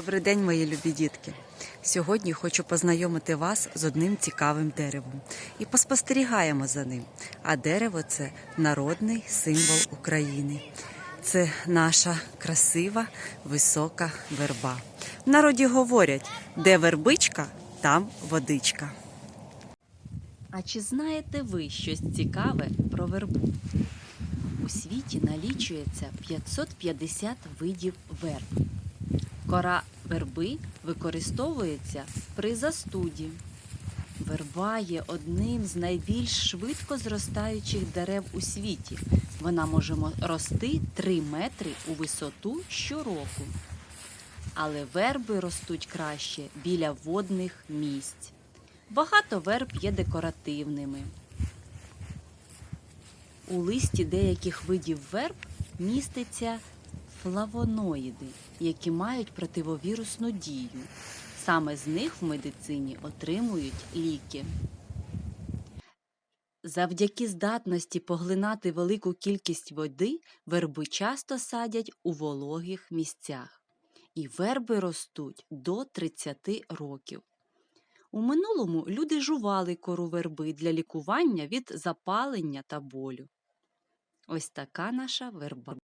Добрий день, мої любі дітки. Сьогодні хочу познайомити вас з одним цікавим деревом і поспостерігаємо за ним. А дерево це народний символ України. Це наша красива висока верба. В народі говорять, де вербичка, там водичка. А чи знаєте ви щось цікаве про вербу? У світі налічується 550 видів верб. Кора верби використовується при застуді. Верба є одним з найбільш швидко зростаючих дерев у світі. Вона може рости 3 метри у висоту щороку. Але верби ростуть краще біля водних місць. Багато верб є декоративними. У листі деяких видів верб міститься флавоноїди, які мають противовірусну дію. Саме з них в медицині отримують ліки. Завдяки здатності поглинати велику кількість води верби часто садять у вологих місцях. І верби ростуть до 30 років. У минулому люди жували кору верби для лікування від запалення та болю. Ось така наша верба.